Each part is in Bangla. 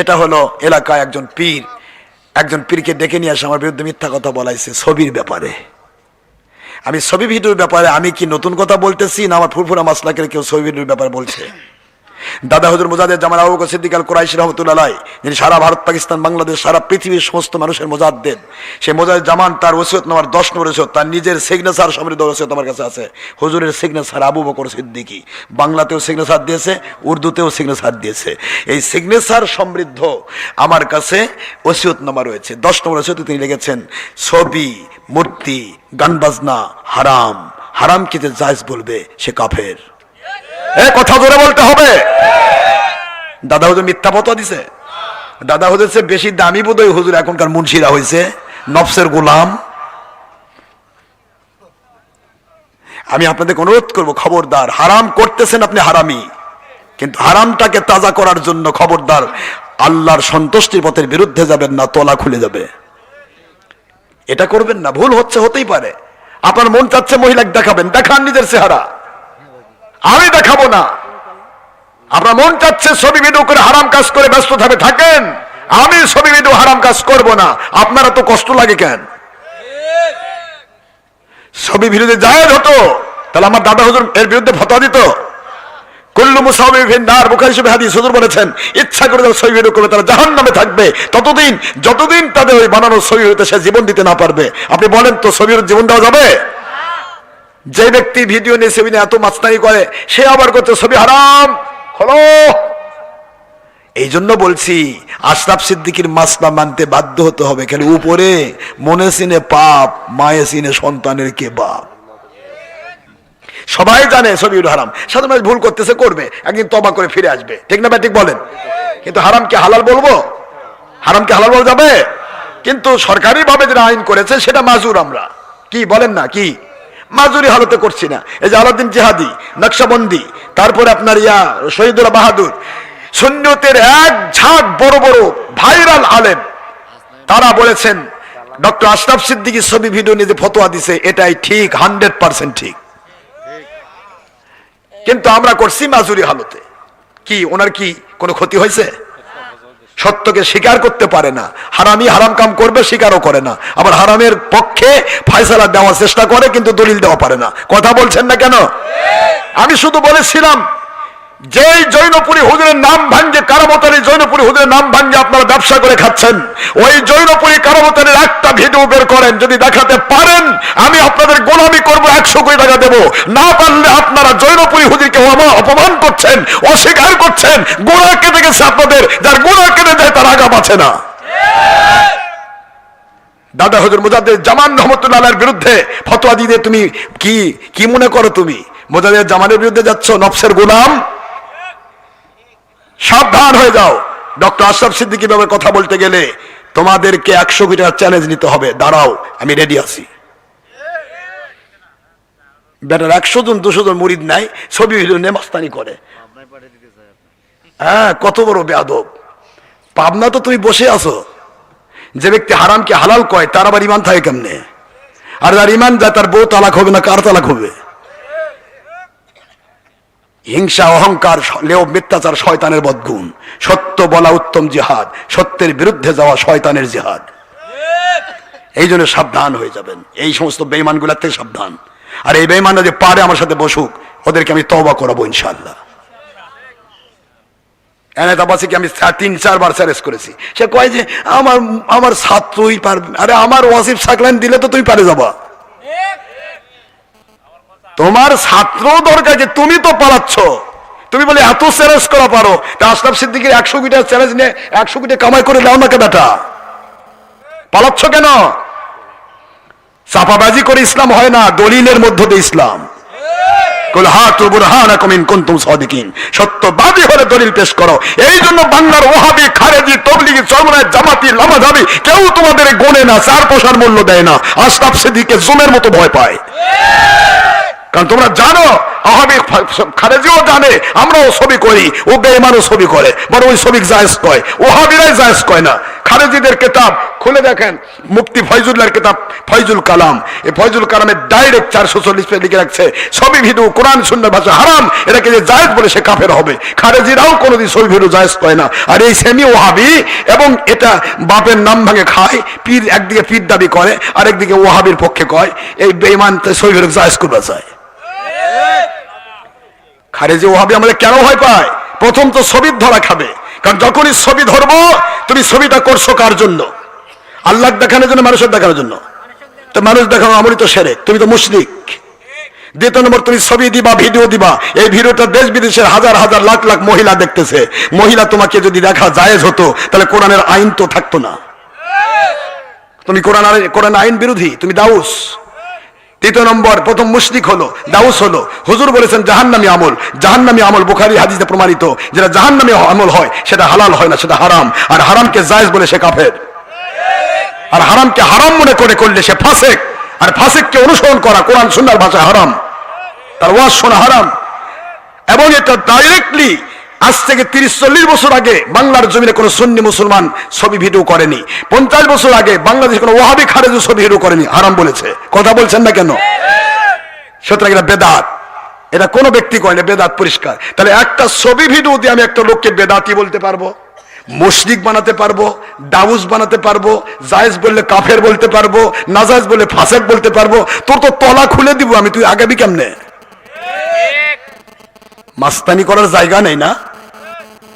সেটা হলো এলাকায় একজন পীর, একজন পীরকে ডেকে নিয়ে আসে আমার বিরুদ্ধে মিথ্যা কথা বলাইছে ছবির ব্যাপারে। আমি ছবি ভিডিওর ব্যাপারে আমি কি নতুন কথা বলতেছি না আমার ফুরফুরা মাসলাকের কেউ ছবি ভিডিওর ব্যাপারে বলছে? দাদা হুজুর মুজাদের জামান আবু বকর সিদ্দিক আল রহমতুল্লাহ যিনি সারা ভারত, পাকিস্তান, বাংলাদেশ, সারা পৃথিবীর সমস্ত মানুষের মোজাদ দেন সেই মোজাদের জামান তার ওসিয়ত নামার দশ নম্বর ওসিয়ত, তার নিজের সিগনেচার সমৃদ্ধ ওসিয়ত আমার কাছে আছে। হুজুরের সিগনেচার আবু বকর সিদ্দিকি। বাংলাতেও সিগনেচার দিয়েছে, উর্দুতেও সিগনেচার দিয়েছে। এই সিগনেচার সমৃদ্ধ আমার কাছে ওসিয়ত নামা রয়েছে। দশ নম্বর ওসিয়তে তিনি লিখেছেন, ছবি, মূর্তি গান বাজনা হারাম। হারাম কে যে জায়জ বলবে সে কাফের। কথা ধরে বলতে হবে। দাদা হুজুর মিথ্যা ফতোয়া দিছে। দাদা হুজুর চেয়ে বেশি দামি বোধহয় হুজুর এখনকার মুন্সিরা হয়েছে নফসের গোলাম। আমি আপনাদের অনুরোধ করব, খবরদার, হারাম করতেছেন আপনি হারামি। কিন্তু হারামটাকে তাজা করার জন্য খবরদার, আল্লাহর সন্তুষ্টির পথের বিরুদ্ধে যাবেন না, তলা খুলে যাবে। এটা করবেন না, ভুল হচ্ছে, হতেই পারে। আপনার মন চাচ্ছে মহিলাকে দেখাবেন, দেখান নিজের চেহারা। আমি দেখাবো না। আপনার মন চাচ্ছে ছবি ভিডিও করে হারাম কাজ করে ব্যস্ত থাকবে থাকেন। আমি ছবি ভিডিও হারাম কাজ করব না। আপনারা তো কষ্ট লাগে কেন? ছবি ভিডিওতে জায়েজ হতো, তাহলে আমার দাদা হুজুর এর বিরুদ্ধে ফতোয়া দিত। কুল্লু মুসাউবিন নার, বুখারী শরীফে হাদিস হুজুর বলেছেন, ইচ্ছা করে তারা করবে, তারা জাহান্নামে থাকবে। ততদিন, যতদিন তাদের ওই বানানো ছবি হইতে সে জীবন দিতে না পারবে। আপনি বলেন তো ছবির জীবন দেওয়া যাবে? যে ব্যক্তি ভিডিও নিয়ে ছবি নিয়ে এত মাস্তানি করে, সে আবার করতে ছবি হারাম হলো এই জন্য বলছি, আশরাফ সিদ্দিকির মাসলা মানতে বাধ্য হতে হবে কেন উপরে, মনে সিনে পাপ, মায়ে সিনে সন্তানের কে বাপ? সবাই জানে ছবি হারাম। সাধারণ মানুষ ভুল করতেছে, করবে। একদিন তবা করে ফিরে আসবে। ঠিক না ঠিক বলেন? কিন্তু হারামকে হালাল বলব? হারামকে হালাল বলা যাবে? কিন্তু সরকারি ভাবে যেটা আইন করেছে, সেটা মাজুর আমরা। কি, বলেন না, কি? মাজুরি হালতে করছি না। এই যে আলাদিন জেহাদি, নকশাবন্দি, তারপরে আপনার ইয়া শহীদুল্লাহ বাহাদুর সুন্নতের এক ঝাঁক বড় বড় ভাইরাল আলেম। তারা বলেছেন, ডক্টর আশরাফ সিদ্দিকী ছবি, ভিডিও নিয়ে যে ফতোয়া দিছে, এটাই ঠিক, হান্ড্রেড পার্সেন্ট ঠিক। কিন্তু আমরা করছি মাজুরি হালতে। কি, ওনার কি কোনো ক্ষতি হয়েছে? সত্যকে স্বীকার করতে পারে না। হারামি হারাম কাম করবে, স্বীকারও করে না। আবার হারামের পক্ষে ফয়সালা দেওয়ার চেষ্টা করে, কিন্তু দলিল দেওয়া পারে না। কথা বলছেন না কেন? আমি শুধু বলেছিলাম যেই জৈনপুরী হুজুরের নাম ভাঙ্গে কারামতারি জৈনপুরী হুজুরের নাম ভাঙ্গে আপনারা ব্যবসা করে খাচ্ছেন। ওই জৈনপুরী কারামতারির একটা ভিডিও বের করেন, যদি দেখাতে পারেন, আমি আপনাদের গোলামি করব, একশো কোটি টাকা দেবো। না পারলে আপনারা জৈনপুরী হুজুরকে অপমান করছেন, অস্বীকার করছেন গোড়া কেটে গেছে আপনাদের, যার গোড়া কেটে দেয় তার আগা বাঁচে না। দাদা হুজুর মুজাদ্দের জামান রহমতুল্লাহ বিরুদ্ধে ফতোয়া দিয়ে তুমি কি কি মনে করো তুমি? মুজাদ্দের জামানের বিরুদ্ধে যাচ্ছ, নফসের গোলাম? সাবধান হয়ে যাও। ডক্টর আশরাফ সিদ্দিকী ব্যাপারে কথা বলতে গেলে তোমাদেরকে একশো টাকা চ্যালেঞ্জ নিতে হবে। দাঁড়াও, আমি রেডি আছি। বেটার একশো জন, দুশো জন মুরিদ নাই, ছবি ভিডিও নিয়ে মাস্তানি করে। হ্যাঁ কত বড় বেয়াদব। পাবনা তো তুমি বসে আছো। যে ব্যক্তি হারামকে হালাল কয়, তার আবার ইমান থাকে কেমনে? আর যার ইমান যায়, তার বউ তালাক হবে না, কার তালাক হবে? হিংসা, অহংকার লেও মিথ্যাচার শয়তানের বদগুণ। সত্য বলা উত্তম জিহাদ, সত্যের বিরুদ্ধে যাওয়া শয়তানের জিহাদ। এই জন্য সাবধান হয়ে যাবেন। এই সমস্ত বেইমানগুলার থেকে সাবধান। আর এই বেইমানরা যে পারে আমার সাথে বসুক, ওদেরকে আমি তবা করাবো ইনশাল্লাহ এনাদাবাসীকে আমি তিন, চারবার চ্যালেঞ্জ করেছি। সে কয় যে, আমার আমার ছাত্রই পারবে আরে আমার ওয়াসিফ সাকলাইন দিলে তো তুমি পারে যাবা। তোমার ছাত্র দরকার যে তুমি তো পালাচ্ছ। তুমি বলে, এত চ্যালেঞ্জ করা পারো। তা আশরাফ একশো কোটি চ্যালেঞ্জ নিয়ে, একশো কোটি কামাই করে দাও নাকে বেটা। পালাচ্ছ কেন? চাপাবাজি করে ইসলাম হয় না, দলিলের মধ্য দিয়ে ইসলাম। সত্যবাদী হলে দলিল পেশ করো। এই জন্য জামাতি কেউ তোমাদের না, চার পয়সার মূল্য দেয় না। আশরাফ সিদ্দিককে জুমের মতো ভয় পায়। কারণ তোমরা জানো আহাবি খারেজিও জানে, আমরাও ছবি করি, ও বেইমানও ছবি করে বড় ওই ছবি জায়েজ কয়। ওহাবিরাই জায়েজ কয় না। খারেজিদের কেতাব, খুলে দেখেন, মুফতি ফয়জুল্লাহর কেতাব, ফয়জুল কালাম। এই ফয়জুল কালামের ডাইরেক্ট চারশো চল্লিশ লিখে রাখছে সবই ভিডিও, কোরআন সুন্দর ভাষা, হারাম, এটাকে যে জায়েজ বলে সে কাফের হবে। খারেজিরাও কোনোদিন সবই ভিডিও জায়েজ কয় না। আর এই সেমি ওহাবি এবং এটা বাপের নাম ভাঙে খায়, পীর একদিকে পীর দাবি করে আর একদিকে ওহাবির পক্ষে কয়, এই বেইমান সবই ভিডিও জায়েজ করবে চায়। খারেজি ওহাবি আমাদের কেন ভয় পায়? প্রথম তো ছবির ধরা খাবে। কারণ যখনই ছবি ধরবো, তুমি ছবিটা করছ কার জন্য? আল্লাহ দেখানোর জন্য, মানুষের দেখানোর জন্য। তো মানুষ দেখানো আমরি তো সেরে তুমি তো মুশরিক। দ্বিতীয় নম্বর, তুমি ছবি দিবা, ভিডিও দিবা। এই ভিডিওটা দেশ বিদেশের হাজার হাজার, লাখ লাখ মহিলা দেখতেছে। মহিলা তোমাকে যদি দেখা জায়েজ হতো, তাহলে কোরআনের আইন তো থাকতো না। তুমি কোরআন কোরআন আইন বিরোধী, তুমি দাউস। তৃতীয় নম্বর, প্রথম মুশরিক হলো, দাউস হলো। হুজুর বলেছেন, জাহান্নামী আমল। জাহান্নামী আমল বুখারী হাদিসে প্রমাণিত। যেটা জাহান্নামী আমল হয়, সেটা হালাল হয় না, সেটা হারাম। আর হারামকে জায়েজ বলে সে কাফের। আর হারামকে হারাম মনে করে করলে সে ফাসেক। আর ফাসেককে অনুসরণ করা কোরআন, সুন্নার ভাষায় হারাম। তার ওয়াজ শোনা হারাম। এবং এটা ডাইরেক্টলি আজ থেকে তিরিশ চল্লিশ বছর আগে বাংলার জমিনে কোনো সুন্নি মুসলমান ছবি ভিডিও করেনি। পঞ্চাশ বছর আগে বাংলাদেশে কোনো ওহাবি খারেজ ছবি ভিডিও করেনি, হারাম বলেছে। কথা বলছেন না কেন? সুতরাং এটা বেদাত। এটা কোনো ব্যক্তি করে না, বেদাত পরিষ্কার। তাহলে একটা ছবি ভিডিও দিয়ে আমি একটা লোককে বেদাতি বলতে পারব, মুশরিক বানাতে পারব দাউস বানাতে পারব, জায়েজ বললে কাফের বলতে পারব, নাজায়েজ বললে ফাসেক বলতে পারব, তোর তো তলা খুলে দিব আমি, তুই আগাবি কেমনে? মাস্তানি করার জায়গা নেই না?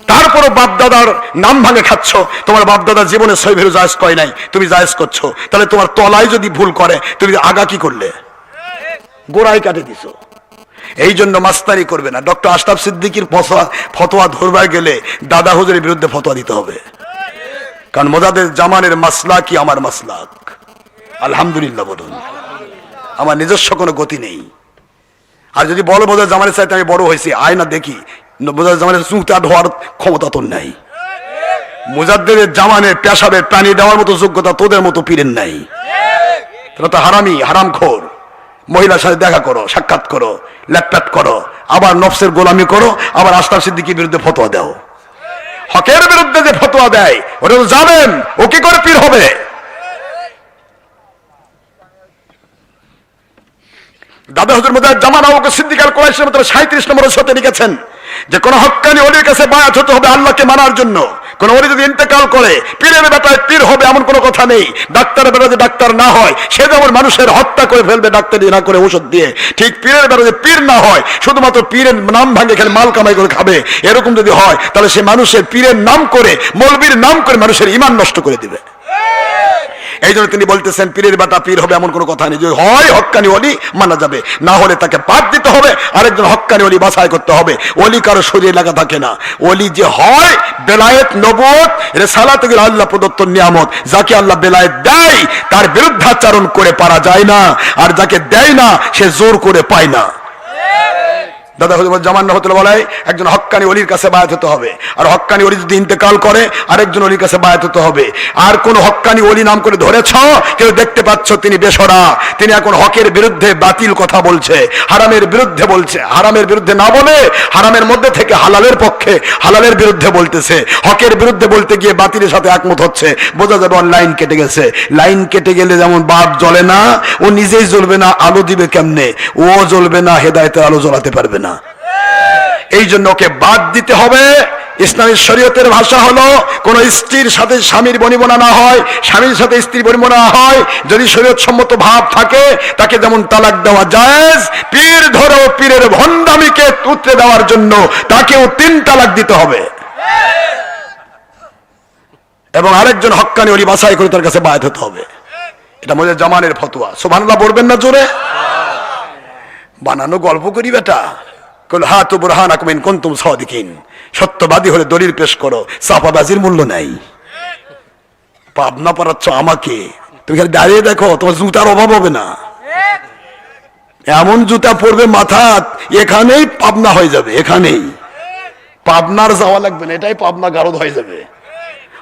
তারপরও বাপদাদার নাম ভাঙে খাচ্ছ। তোমার বাপদাদা জীবনে সৈভেরও জায়েজ কয় নাই। তুমি জায়েজ করছ। তাহলে তোমার তলায় যদি ভুল করে, তুমি আগা কি করলে? গোড়ায় কাটে দিছো। এই জন্য মাস্তানি করবে না। ডক্টর আশরাফ সিদ্দিকির ফতোয়া ফতোয়া ধরবার গেলে দাদা হুজুরের বিরুদ্ধে ফতোয়া দিতে হবে। কারণ মোজাদের জামানের মাসলা কি আমার মাসলাক। আলহামদুলিল্লাহ বলুন। আমার নিজস্ব কোনো গতি নেই। আর যদি বড় বোঝার জামানের চাইতে আমি বড় হয়েছি, আয় না দেখি। বোঝার জামানের চুঁতা ধোয়ার ক্ষমতা তোর নাই। মুজাদ্দের জামানের পেশাবে প্রাণী দেওয়ার মতো যোগ্যতা তোদের মতো পীরেন নাই। তোরা তো হারামি হারাম খোর মহিলার সাথে দেখা করো, সাক্ষাৎ করো ল্যাপটপ করো, আবার নফসের গোলামি করো, আবার আস্তার সিদ্দিকির বিরুদ্ধে ফতোয়া দাও। হকের বিরুদ্ধে যে ফতোয়া দেয়, ওটা তো জানেন, ও কি করে পীর হবে? দাদা হুজুর কোরাইশের সাঁত্রিশ নম্বর সতে লিখেছেন যে, কোন হক্কানি অলির কাছে বায়াত হতে হবে আল্লাহকে মানার জন্য। কোন অলি যদি ইন্তেকাল করে, পীরের পীর হবে এমন কোনো কথা নেই। ডাক্তারের ডাক্তার না হয়, সে যেমন মানুষের হত্যা করে ফেলবে, ডাক্তারি না করে ওষুধ দিয়ে। ঠিক পীরের বেটা যে পীর না হয়, শুধুমাত্র পীরের নাম ভাঙে খেলে মাল কামাই করে খাবে। এরকম যদি হয়, তাহলে সে মানুষের পীরের নাম করে, মলবির নাম করে মানুষের ইমান নষ্ট করে দিবে। এই জন্য তিনি বলতেছেন, পীরের বেটা পীর হবে এমন কোনো কথা নেই। যে হয়, হক্কানি অলি মানা যাবে। না হলে তাকে পাত দিতে হবে, আরেকজন হক্কানি অলি বাছাই করতে হবে। অলি কারও শরীরে লাগা থাকে না। অলি যে হয়, বেলায়েত নবত রেসালা থেকে আল্লাহ প্রদত্ত নিয়ামত। যাকে আল্লাহ বেলায়েত দেয়, তার বিরুদ্ধাচারণ করে পারা যায় না। আর যাকে দেয় না, সে জোর করে পায় না। দাদা জামান হতে বলে একজন হক্কানি অলির কাছে বায়াত হতে হবে। আর হক্কানি অলি যদি ইন্তেকাল করে, আরেকজন অলির কাছে বায়াত হতে হবে। আর কোন হক্কানি অলি নাম করে ধরেছ, কেউ দেখতে পাচ্ছ তিনি বেসরা, তিনি এখন হকের বিরুদ্ধে বাতিল কথা বলছে, হারামের বিরুদ্ধে বলছে, হারামের বিরুদ্ধে না বলে হারামের মধ্যে থেকে হালালের পক্ষে হালালের বিরুদ্ধে বলতেছে। হকের বিরুদ্ধে বলতে গিয়ে বাতিলের সাথে একমত হচ্ছে। বোঝা যাবে লাইন কেটে গেছে। লাইন কেটে গেলে যেমন বাপ জ্বলে না, ও নিজেই জ্বলবে না, আলো দিবে কেমনে? ও জ্বলবে না হেদায়তে আলো জ্বলাতে পারবে না। এই জন্য ওকে বাদ দিতে হবে। ইসলামী শরীয়তের ভাষা হলো, কোন স্ত্রীর সাথে স্বামীর বনিবনা না হয়, স্বামীর সাথে স্ত্রীর বনিবনা না হয়। যদি শরীয়ত সম্মত ভাব থাকে, তাকে যেমন তালাক দেওয়া যায় পীর ধরো পীরের ভণ্ডামিকে উতরে দেওয়ার জন্য তাকেও তিন তালাক দিতে হবে। এবং আরেকজন হক্কানি অলি বাছাই করে তার কাছে বায়াত হতে হবে। এটা মধ্যে জামানের ফতোয়া। সোভানুল্লাহ বলবেন না জোরে? বানানো গল্প করি বেটা। সত্যবাদী হলে দলিল পেশ করো, সাফাবাজির মূল্য নাই। পাবনা পড়াচ্ছ আমাকে। তুমি খালি দাঁড়িয়ে দেখো, তোমার জুতার অভাব হবে না। এমন জুতা পড়বে মাথা, এখানেই পাবনা হয়ে যাবে, এখানেই। পাবনার যাওয়া লাগবে না, এটাই পাবনা গারদ হয়ে যাবে।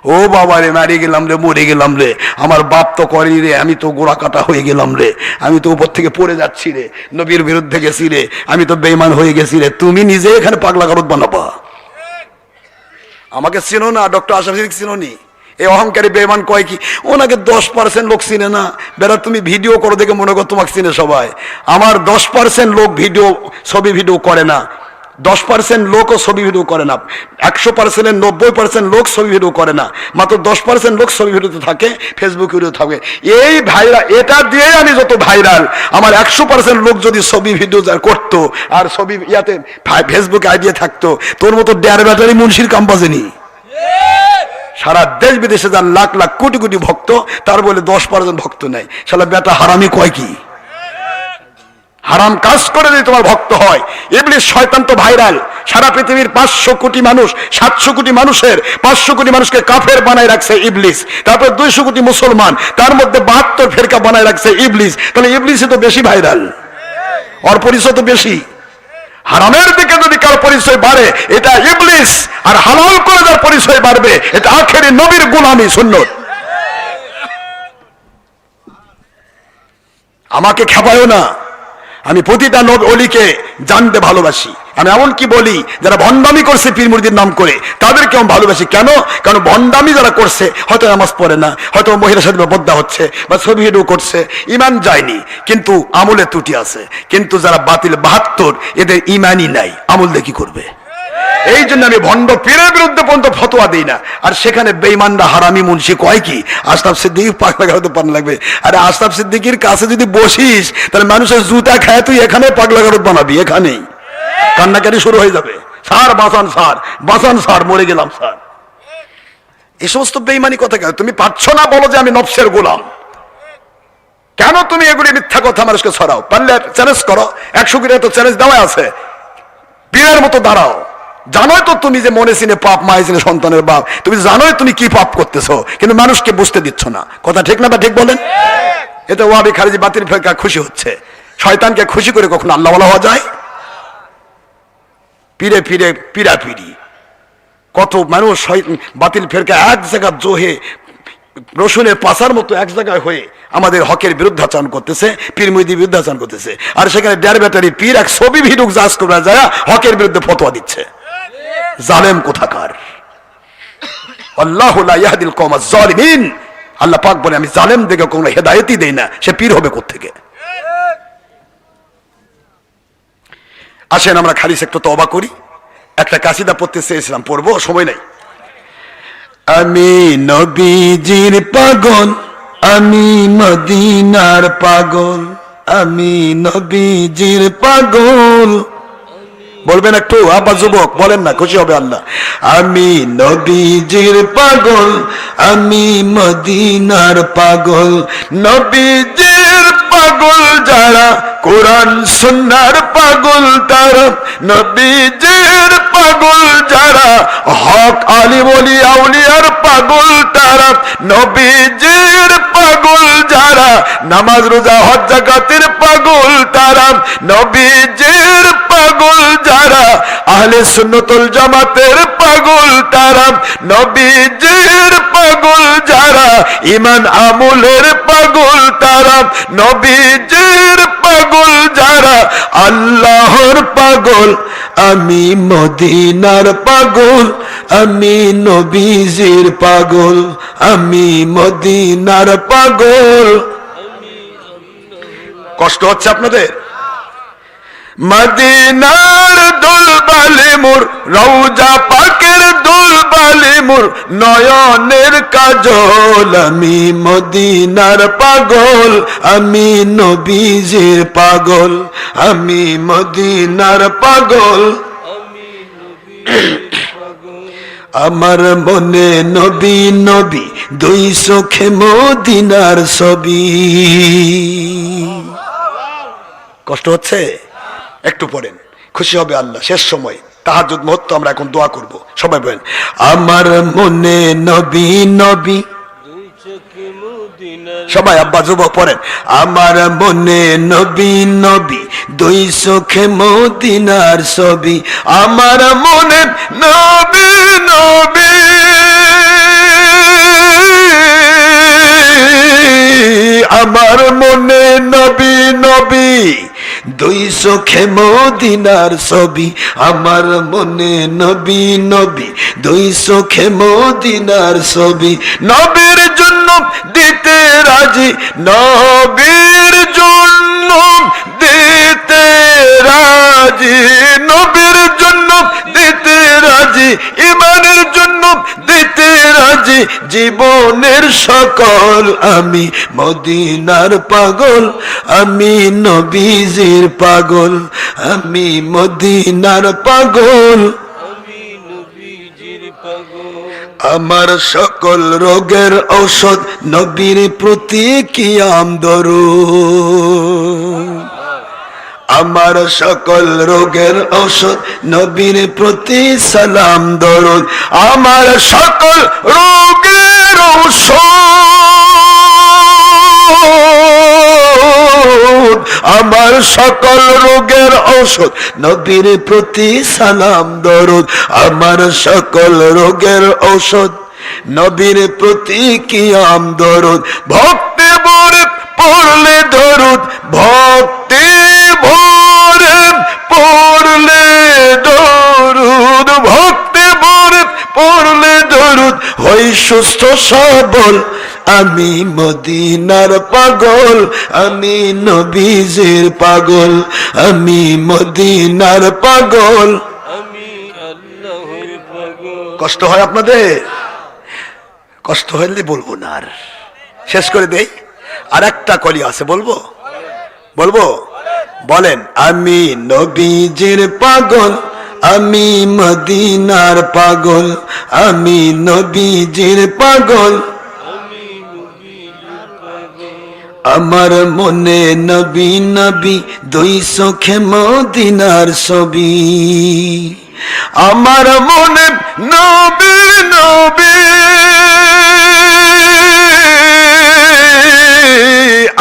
ও বাবা রে মারি গেলাম রে, মরে গেলাম রে। আমার বাপ তো করেনি রে, আমি তো গোড়া কাটা হয়ে গেলাম রে। আমি তো উপর থেকে পড়ে যাচ্ছি রে, নবীর বিরুদ্ধে গেছি রে। আমি তো বেইমান হয়ে গেছি রে। তুমি নিজে এখানে পাগলা গারদ বানাবা। আমাকে চিনো না, ডক্টর আশাফ চিনো নি? এই অহংকারী বেমান কয় কি? ওনাকে দশ পার্সেন্ট লোক চিনে না। বেড়া, তুমি ভিডিও করো দেখে মনে কর তোমাকে চিনে সবাই। আমার দশ পার্সেন্ট লোক ভিডিও, ছবি ভিডিও করে না। দশ পার্সেন্ট লোকও ছবি ভিডিও করে না, একশো পার্সেন্টের নব্বই পার্সেন্ট লোক ছবি ভিডিও করে না, মাত্র দশ পার্সেন্ট লোক ছবি ভিডিওতে থাকে ফেসবুক ভিডিও থাকে। এই ভাইরাল এটা দিয়ে আমি যত ভাইরাল আমার একশো পার্সেন্ট লোক যদি ছবি ভিডিও করতো, আর ছবি ইয়াতে ফেসবুকে আইডিয়া থাকতো, তোর মতো ডেয়ার ব্যাটারি মুন্সির কাম বাজেনি সারা দেশ বিদেশে যার লাখ লাখ কোটি কোটি ভক্ত, তার বলে দশ পার্সেন্ট ভক্ত নাই। সালা বেটা হারামি কয় কি? হারাম কাজ করে যদি তোমার ভক্ত হয়। ইবলিশ শয়তান তো ভাইরাল। সারা পৃথিবীর পাঁচশো কোটি মানুষ, সাতশো কোটি মানুষের, পাঁচশো কোটি মানুষকে কাফের বানায় রাখছে ইবলিস। তারপর দুইশো কোটি মুসলমান, তার মধ্যে বাহাত্তর ফেরকা বানায় রাখছে ইবলিস। তাহলে ইবলিসে তো বেশি ভাইরাল। ওর পরিচয় তো বেশি। হারামের দিকে যদি কার পরিচয় বাড়ে, এটা ইবলিস। আর হালাল করে যার পরিচয় বাড়বে, এটা আখেরি নবীর গুলামি, সুন্নত। আমাকে খেপায়ও না। আমি প্রতিটা নব অলিকে জানতে ভালোবাসি। আমি এমন কি বলি, যারা ভণ্ডামি করছে পীর মুরিদির নাম করে তাদেরকে আমি ভালোবাসি। কেন? কারণ ভণ্ডামি যারা করছে, হয়তো নামাজ পড়ে না, হয়তো মহিলার সাথে বদ্যা হচ্ছে বা ছবি হেডু করছে, ইমান যায়নি। কিন্তু আমলে ত্রুটি আছে। কিন্তু যারা বাতিল বাহাত্তর, এদের ইমানই নাই। আমল দেখি করবে? এই জন্য আমি ভণ্ড পীরের বিরুদ্ধে পর্যন্ত ফতোয়া দিই না। আর সেখানে বেইমানরা হারামি মুন্সি কয় কি? আশরাফ সিদ্দিক পাগলা পান লাগবে। আরে আশরাফ সিদ্দিকির কাছে যদি বসিস, তাহলে মানুষের জুতা খায় তুই এখানে পাগলা গারত বানাবি, এখানেই। কান্নাকারি শুরু হয়ে যাবে। স্যার, বাঁচান স্যার। বাঁচান, স্যার, মরে গেলাম, স্যার। এই সমস্ত বেইমানি কথা কেন? তুমি পাচ্ছ না বলো যে আমি নফসের গোলাম। কেন তুমি এগুলি মিথ্যা কথা মানুষকে ছড়াও? পারলে চ্যালেঞ্জ করো। একশো কিলো তো চ্যালেঞ্জ দেওয়া আছে। পীরের মতো দাঁড়াও। জানোই তো তুমি যে মনে চিনে পাপ মায়ে চিনে সন্তানের বাপ। তুমি জানোই তুমি কি পাপ করতেছো কিন্তু মানুষকে বুঝতে দিচ্ছ না। কথা ঠিক না বা ঠিক বলেন? এটা ওয়াবি খারিজি বাতিল ফেরকা খুশি হচ্ছে। শয়তানকে খুশি করে কখনো আল্লাহ বলা হওয়া যায়? পিড়ে পিড়ে পিড়া পিড়ি কত মানুষ বাতিল ফেরকা এক জায়গা জোহে রসুনের পাশার মতো এক জায়গায় হয়ে আমাদের হকের বিরুদ্ধাচরণ করতেছে পীর মুইদি বিরুদ্ধাচরণ করতেছে। আর সেখানে ডেয়ার ব্যাটারি পীর এক ছবি ভিডুক জাজ করে যায় হকের বিরুদ্ধে ফতোয়া দিচ্ছে। জালেম কোথাকার? আল্লাহ পাক বলে, আমি জালেম দেখে কোনো হেদায়েতই দেই না, সে পীর হবে কোত্থেকে? আসেন, আমরা খালিস একটু তবা করি। একটা কাসিদা পড়তে চেয়েছিলাম, পড়ব, সময় নেই। আমি নবীজির পাগল, আমি মদিনার পাগল, আমি নবীজির পাগল। বলবেন একটু আব্বা যুবক, বলেন না, খুশি হবে আল্লাহ। আমি নবীজির পাগল, আমি মদিনার পাগল। নবীজির পাগল যারা কোরআন, সুন্নার পাগল তারা। নবীজির পাগল যারা হক আলী বলি আউলিয়ার পাগল তারা। নবীজির নামাজ, রোজা, হজ, জাকাতের পাগল তারা। নবীজির পাগল যারা, আহলে সুন্নতুল জামাতের পাগল তারা। নবীজির পাগল যারা ইমান আমলের পাগল তারা। নবীজির পাগল যারা, আল্লাহর পাগল, আমি মদিনার পাগল, আমি নবীজির পাগল, আমি মদিনার পাগল। কষ্ট হচ্ছে আপনাদের? মদিনার দোল বালে মোর রৌজা পাকের দোল বালে মোর, নয়নের কাজল আমি মদিনার পাগল, আমি নবীজির পাগল, আমি মদিনার পাগল। আমার মনে নবী নবী, দুই চোখে মদিনার ছবি। কষ্ট হচ্ছে? একটু পড়েন। খুশি হবে আল্লাহ, শেষ সময়। তাহাজুদ মুহূর্ত আমরা এখন দোয়া করব। সবাই বলেন, আমার মনে নবী নবী। সবাই, আব্বা, যুবক, পড়েন, আমার মনে নবী নবী, দুই চোখে মদিনার ছবি। আমার মনে নবী নবী। আমার মনে নবী নবী। দুই চোখে মদিনার ছবি, আমার মনে নবী নবী। দুই চোখে মদিনার ছবি, নবীর জন্য দিতে রাজি, নবীর জন্য দিতে রাজি নবীর জন্য দিতে রাজি ইমানের জন্য দিতে রাজি জীবনের সকল। আমি মদিনার পাগল আমি নবীজির পাগল আমি মদিনার পাগল। আমার সকল রোগের ঔষধ নবীর প্রতি কি আমদরুদ আমার সকল রোগের ঔষধ নবীর প্রতি সালাম দরুদ। আমার সকল রোগের ঔষধ, আমার সকল রোগের ঔষধ নবীর প্রতি সালাম দরুদ। আমার সকল রোগের ঔষধ নবীর প্রতি কি আম দরুদ। ভক্তি বরে পড়লে দরুদ, ভক্তি হই সুস্থ সবল, আমি মদিনার পাগল, আমি নবীজির পাগল, আমি মদিনার পাগল। কষ্ট হয় আপনাদের? কষ্ট হলে বলব না আর। শেষ করে দেই। আর একটা কলি আছে, বলব? বলব? বলেন, আমি নবীজির পাগল আমি মদিনার পাগল, আমি নবীজির পাগল। আমার মনে নবী নবী দুই চোখে মদিনার ছবি। আমার মনে নবী নবী।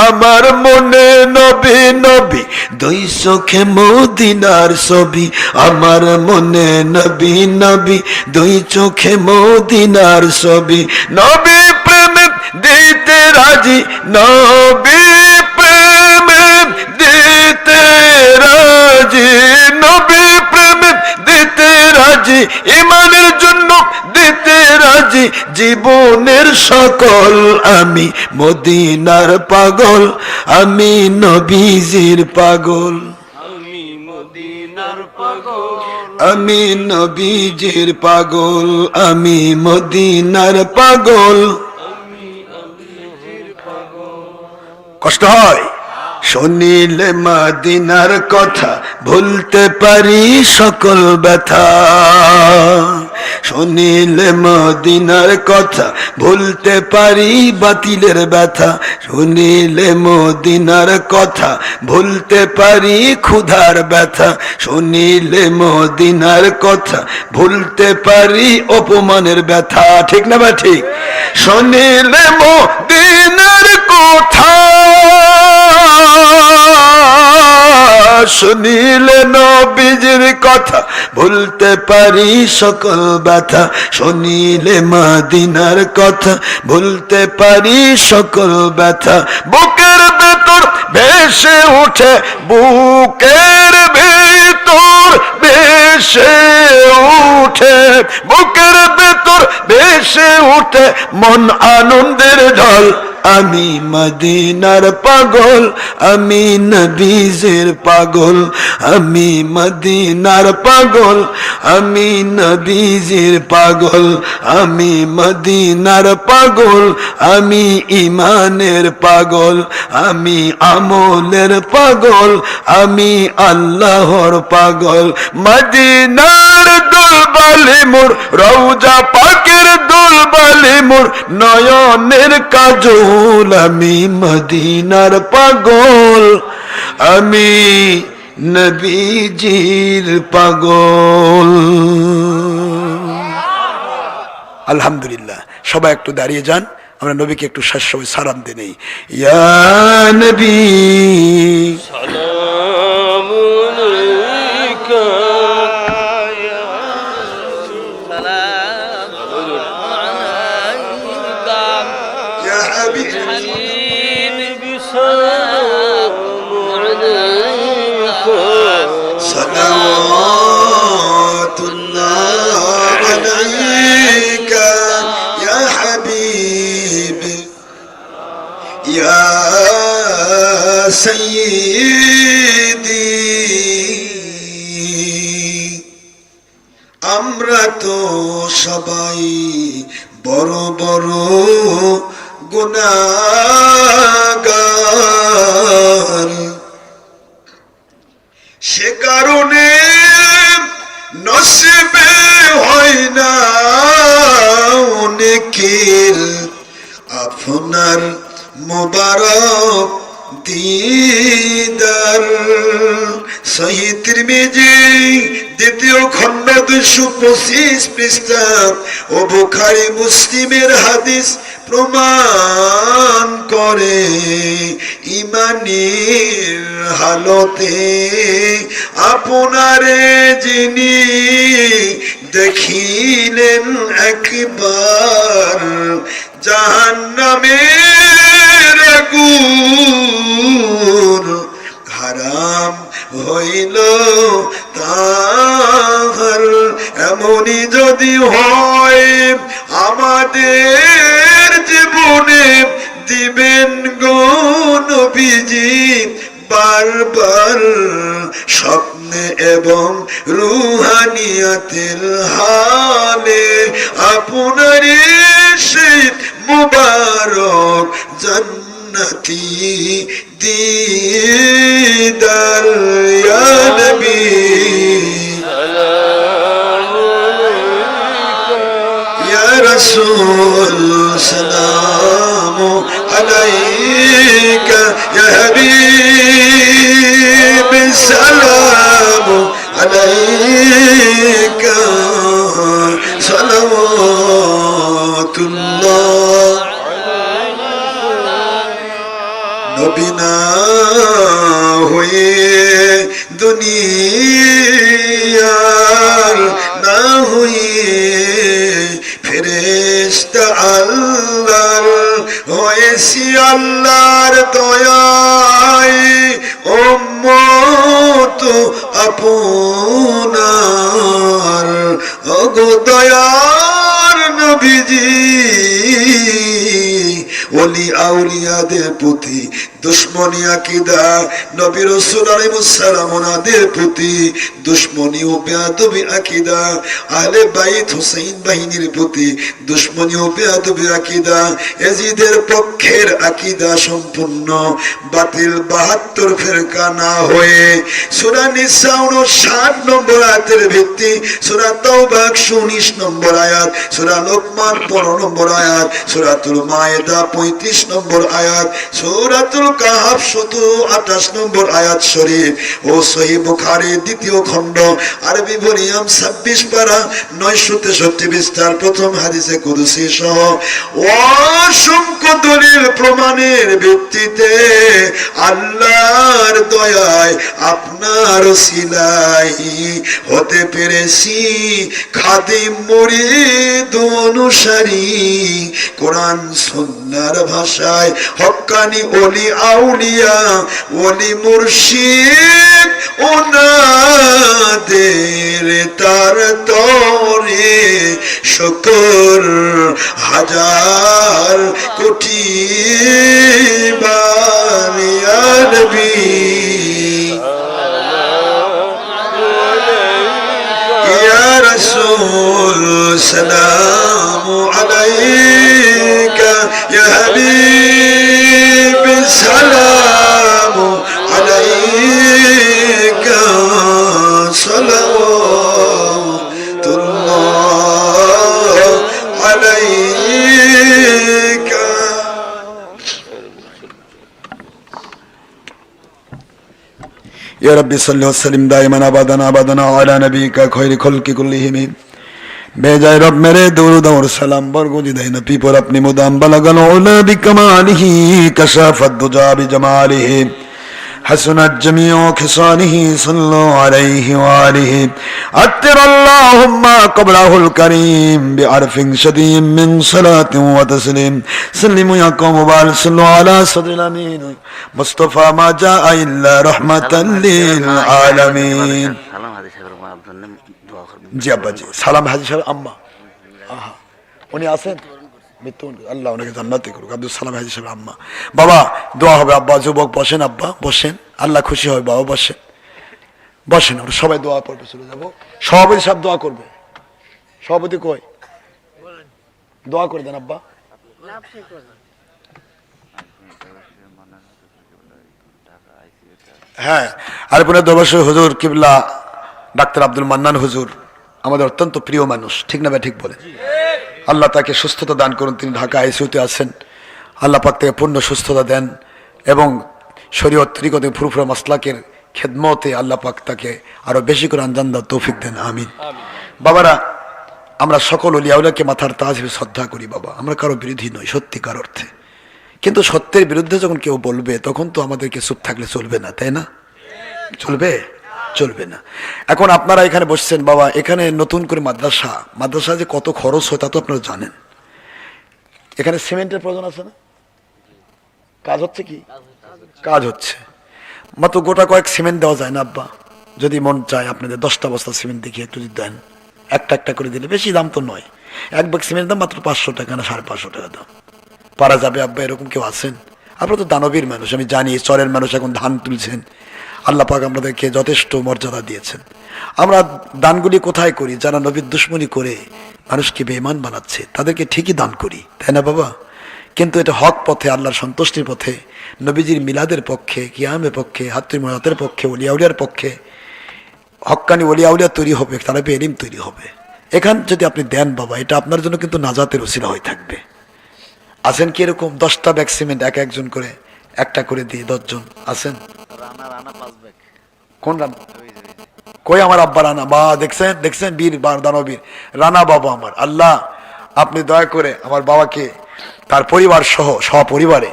আমার মনে নবী নবী দুই চোখে মদিনার ছবি, আমার মনে নবী নবী। দুই চোখে মদিনার ছবি, নবী প্রেমে দিতে রাজি, নবী প্রেমে দিতে রাজি, নবী প্রেমে দিতে রাজি। ইমানের জন্য দিতে রাজি জীবনের সকল। আমি মদিনার পাগল আমি নবীজির পাগল। আমি মদিনার পাগল। আমি নবীজির পাগল আমি মদিনার পাগল। কষ্ট হয়? শুনিলে মাদিনার কথা ভুলতে পারি সকল ব্যথা। শুনিলে মদিনার কথা ভুলতে পারি বাতিলের ব্যথা। শুনিলে মদিনার কথা ভুলতে পারি ক্ষুধার ব্যথা। শুনিলে মদিনার কথা ভুলতে পারি অপমানের ব্যথা। ঠিক না বা ঠিক? শুনিলে মদিনার কথা শুনিলে নবীজির কথা, ভুলতে পারি সকল ব্যথা। শুনিলে মাদিনার কথা, ভুলতে পারি সকল ব্যথা। বুকের ভেতর ভেসে উঠে, বুকের ভেতর ভেসে উঠে, বুকের ভেতর ভেসে উঠে, মন আনন্দের ঢল। আমি মদিনার পাগল, আমি নবীজের পাগল, আমি মদিনার পাগল, আমি নবীজির পাগল, আমি মদিনার পাগল, আমি ইমানের পাগল, আমি আমলের পাগল, আমি আল্লাহর পাগল মদিনার দুলবালি মোর রৌজা পাকের দুলবালি মোর, নয়নের কাজল, আমি মদিনার পাগল, আমি নবীজির পাগল। আলহামদুলিল্লাহ, সবাই একটু দাঁড়িয়ে যান, আমরা নবীকে একটু শেষ সময় সালাম দিয়ে নেই। ইয়া নবী। صلوات الله عليك يا حبيبي يا سيدي. খণ্ড দুশো পঁচিশ পৃষ্ঠা ও বুখারি মুসলিমের হাদিস প্রমাণ করে। ইমানের হালতে আপনারে যিনি দেখিলেন একবার জাহান নামের আগুন হারাম হইল তাহার। এমনই যদি হয়, আমাদের জীবনে দিবেন গণ বিজি বারবার স্বপ্নে এবং রুহানিয়াতের হালে আপনার সেই মুবারক জান্নাতি দিদার عليك يا حبيب سلام عليك আল্লাহর দয়ায় মতো আপনার। অগো দয়ার নবীজি ওলি আউলিয়াদের প্রতি দুশ্মনী আকিদা, নবী রসুল আলাইহিসসালাম ওনাদের প্রতি দুশ্মনী ও বেয়াদবি আকিদা, আহলে বাইত হুসাইন বাহিনীর প্রতি দুশ্মনী ও বেয়াদবি আকিদা এজিদের পক্ষের আকিদা সম্পূর্ণ বাতিল বাহাত্তর ফেরকা না হয়ে সূরা নিসা 59 নম্বর আয়াতের ভিত্তি, সূরা তাওবা 119 নম্বর আয়াত, সূরা লোকমান 15 নম্বর আয়াত, সূরাতুল মায়েদা 35 নম্বর আয়াত, সূরাতুল কাহাফ 28 নম্বর আয়াত শরীফ ও সহিহ বুখারী দ্বিতীয় খণ্ড, আরবি ভলিউম 26 পারা 963 বিস্তার প্রথম হাদিসে কুদসি সহ, অসংখ্য দলিল প্রমাণের ভিত্তিতে আল্লাহর দয়ায় আপনার সিলাই হতে পেরেছি। খাদিম মুরিদ অনুসারী কোরআন সুন্নার ভাষায় হক্কানি ওলি আউলিয়া ওলি মুর্শিদ ওনাদের তার তরে শকর হাজার কোটি বানিয়া নবী يا رسول سلام عليك يا حبيب سلام عليك صلوات الله عليك يا ربي صل وسلم دائما ابدا ابدا على نبيك خير خلق كلهم বেজায় রব মেরে দৌড় দৌড় সালাম বর্গ দিদাই না পিপর আপনি মুদাম বালাগাল ওলা বিকামালিহি কাশাফাত দুজা বিজামালিহি حسنت جميع خصاله صلوا عليه وآله أتر اللهم قبره الكريم بعرف شديد من صلاة وتسليم سلموا يا قوم وبال صلوا على صدر الأمين مصطفى ما جاء إلا رحمة للعالمين জি আব্বা জি সালাম হাজি সাহেব, আম্মা। আহা, উনি আছেন? মৃত্যু আল্লাহ ওনাকে জান্নাতে করুক। আব্দুল সালাম হাজি সাহেব, আম্মা। বাবা, দোয়া হবে, আব্বা, যুবক, বসেন, আব্বা, বসেন। আল্লাহ খুশি হবে বাবা, বসেন। বসেন আমরা সবাই দোয়া পড়বে চলে যাব। সভাপতি সাহেব দোয়া করবে। সভাপতি কই? দোয়া করে দেন, আব্বা। হ্যাঁ আলিপুরের দরবাসী হুজুর কিবলা, ডাক্তার আব্দুল মান্নান হুজুর। আমাদের অত্যন্ত প্রিয় মানুষ ঠিক না ঠিক বলে? আল্লাহ তাকে সুস্থতা দান করুন তিনি ঢাকা আইসিউতে আছেন। আল্লাহ পাক তাকে পূর্ণ সুস্থতা দেন এবং শরীয়ত তরিকতে ফুরফুরা মাসলাকের খেদমতে আল্লাহ পাক তাকে আরও বেশি করে আঞ্জান দেওয়ার তৌফিক দেন আমিন। বাবারা আমরা সকল অলিয়াউলাকে মাথার তাজ হিসেবে শ্রদ্ধা করি বাবা। আমরা কারও বিরোধী নই সত্যিকার অর্থে। কিন্তু সত্যের বিরুদ্ধে যখন কেউ বলবে তখন তো আমাদেরকে চুপ থাকলে চলবে না তাই না? চলবে? চলবে না। এখন আপনারা এখানে বসছেন, বাবা, এখানে নতুন করে মাদ্রাসা। মাদ্রাসা যে কত খরচ হয় তা তো আপনারা জানেন। এখানে সিমেন্টের প্রয়োজন আছে না? কাজ হচ্ছে কি? কাজ হচ্ছে। মাত্র গোটা কয়েক সিমেন্ট দেওয়া যায় না, আব্বা। যদি মন চায় আপনাদের দশটা বস্তা সিমেন্ট দেখিয়ে একটু যদি দেন। একটা একটা করে দিলে বেশি দাম তো নয়। এক ব্যাগ সিমেন্ট দাম মাত্র পাঁচশো টাকা না সাড়ে পাঁচশো টাকা দাম। পারা যাবে, আব্বা, এরকম কেউ আছেন? আপনারা তো দানবীর মানুষ, আমি জানি, চরের মানুষ এখন ধান তুলছেন। আল্লাহ পাক আমাদেরকে যথেষ্ট মর্যাদা দিয়েছেন। আমরা দানগুলি কোথায় করি? যারা নবীর দুশ্মনী করে মানুষকে বেমান বানাচ্ছে, তাদেরকে ঠিকই দান করি, তাই না বাবা? কিন্তু এটা হক পথে, আল্লাহর সন্তুষ্টির পথে, নবীজির মিলাদের পক্ষে কিয়ামের পক্ষে হাতুর পক্ষে উলিয়াউলিয়ার পক্ষে, হক্কানি ওলিয়াউলিয়া তৈরি হবে তারা এলিম তৈরি হবে। এখান যদি আপনি দেন বাবা, এটা আপনার জন্য কিন্তু নাজাতের উসিলা হয়ে থাকবে। আছেন কি এরকম দশটা ব্যাগ সিমেন্ট এক একজন করে, একটা করে দিয়ে দশজন? আছেন? কোন রানা? কই আমার আব্বা রানা বা দেখছেন? দেখছেন বীর দানবীর? রানা বাবা আমার। আল্লাহ আপনি দয়া করে আমার বাবাকে তার পরিবার সহ সপরিবারে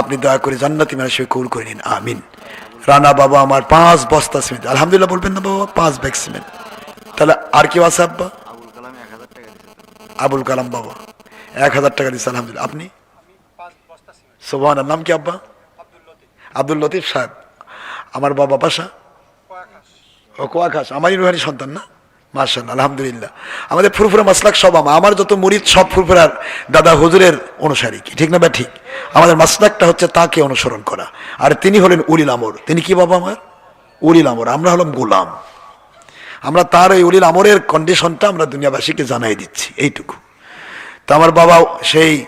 আপনি দয়া করে জান্নাতি মানুষের কৌল করে নিন। আমিন। রানা বাবা আমার পাঁচ বস্তা সিমেন্ট। আলহামদুলিল্লাহ বলবেন না বাবা পাঁচ ব্যাগ সিমেন্ট। তাহলে আর কেউ আছে আব্বা? আবুল কালাম বাবা এক হাজার টাকা দিচ্ছে আলহামদুলিল্লাহ। আপনি? সোভান নাম কি আব্বা? আব্দুল লতিফ সাহেব। আমার বাবা পাশা ও কোয়াখাস আমারই রুহানি সন্তান না? মার্শাল আলহামদুলিল্লাহ। আমাদের ফুরফুরা মাসলাক সব আমার আমার যত মুরিদ, সব ফুরফুরার দাদা হুজুরের অনুসারী কি? ঠিক না বা ঠিক? আমাদের মাসলাকটা হচ্ছে তাকে অনুসরণ করা। আর তিনি হলেন উলিল আমর। তিনি কি বাবা আমার? উলিল আমর। আমরা হলাম গোলাম। আমরা তার এই উলিল আমরের কন্ডিশনটা আমরা দুনিয়াবাসীকে জানাই দিচ্ছি। এইটুকু। তো আমার বাবা সেই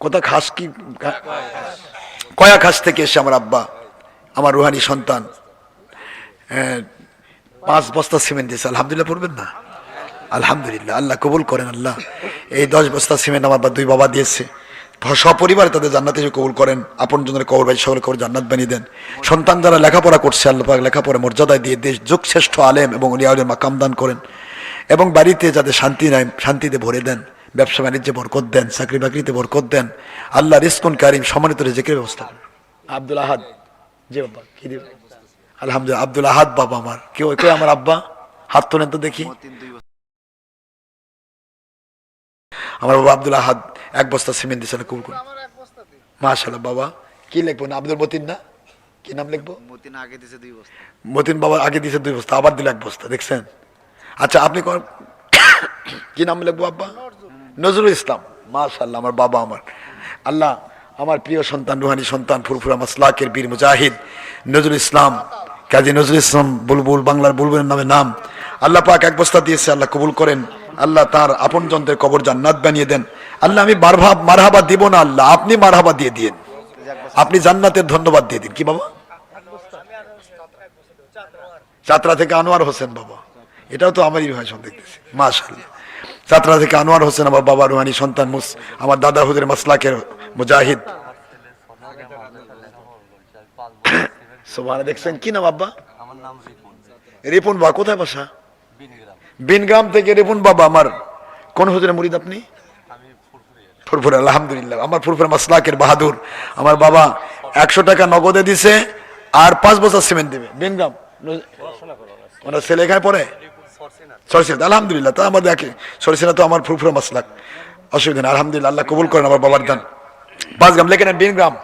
কোথা খাস কি? কয়া খাস থেকে এসে আমার আব্বা, আমার রুহানি সন্তান পাঁচ বস্তা সিমেন্ট দিয়েছে। আলহামদুলিল্লাহ পড়বেন না? আলহামদুলিল্লাহ, আল্লাহ কবুল করেন, আল্লাহ। এই দশ বস্তা সিমেন্ট আমার দুই বাবা দিয়েছে। সপরিবারে তাদের জান্নাতে যে কবুল করেন। আপন জনের কবর ভাই সকলে কবর জান্নাত বানিয়ে দেন। সন্তান যারা লেখাপড়া করছে, আল্লাহ লেখাপড়া মর্যাদায় দিয়ে দেশ যুগ শ্রেষ্ঠ আলেম এবং উলিয়াউলের মাকাম দান করেন। এবং বাড়িতে যাদের শান্তি নাই, শান্তিতে ভরে দেন। ব্যবসা বাণিজ্যে বরকত দেন চাকরি বাকরিতে বরকত দেন আল্লাহ রিস্কুন কারিম সম্মানিত রেজেকের ব্যবস্থা করেন। আব্দুল আহাদ জি বাবা কি দিবে? আলহামদুলিল্লাহ আব্দুল আহাদ বাবা আমার। কেউ কেউ আমার আব্বা? হাত তোলেন তো দেখি। আমার বাবা আব্দুল আহাদ এক বস্তা সিমেন্ট দিয়েছে না কুল মাশাল্লাহ বাবা। কি লিখব? না আব্দুল মতিন না? কি নাম লিখব? মতিন আগে দিছে দুই বস্তা। মতিন বাবা আগে দিয়েছে দুই বস্তা আবার দিল এক বস্তা দেখছেন? আচ্ছা আপনি কি নাম লিখব আব্বা? নজরুল ইসলাম মাশাল্লাহ আমার বাবা আমার। আল্লাহ, আমার প্রিয় সন্তান, রুহানি সন্তান, ফুরফুরা মাসলাকের বীর মুজাহিদ, নজরুল ইসলাম, কাজী নজরুল ইসলাম বুলবুল, বাংলার বুলবুলের নামে নাম। আল্লাহ পাক এক বস্তা দিয়েছে, আল্লাহ কবুল করেন। আল্লাহ তার আপন জনদের কবর জান্নাত বানিয়ে দেন। আল্লাহ, আমি মারভা মারহাবা দিব না, আল্লাহ, আপনি মারহাবা দিয়ে দিন আপনি জান্নাতের ধন্যবাদ দিয়ে দিন। কি বাবা? যাত্রা থেকে আনোয়ার হোসেন বাবা। এটাও তো আমারই সন্তান দেখতেছি। মাশাল্লাহ যাত্রা থেকে আনোয়ার হোসেন আমার বাবা রুহানি সন্তান মুস আমার দাদা হুদের মাসলাকের মুজাহিদ। সোভান দেখছেন? কি নাম আব্বা? রিপন। বা কোথায় বাসা? বিনগ্রাম। থেকে রিপুন বাবা আমার কোন হুজুরের মুরিদ আপনি? ফুরফুরে। আলহামদুলিল্লাহ। আমার ফুরফুরে মাসলাকের বাহাদুর। আমার বাবা একশো টাকা নগদে দিছে আর পাঁচ বছর সিমেন্ট দেবে। বিনগ্রাম। ওনার ছেলে এখানে পড়ে? সরসিনা সরসিনা আলহামদুলিল্লাহ তা আমার দেখে। সরসিনা তো আমার ফুরফুরে মাসলাক অসুবিধা নেই আলহামদুলিল্লাহ আল্লাহ কবুল করেন আমার বাবার দান। পাঁচ লেখে নেন বিনগ্রাম।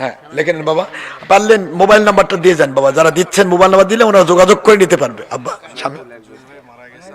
হ্যাঁ লেখে নেন বাবা। পারলেন মোবাইল নাম্বারটা দিয়ে যান বাবা। যারা দিচ্ছেন মোবাইল নাম্বার দিলে ওনারা যোগাযোগ করে নিতে পারবে। আব্বা স্বামী।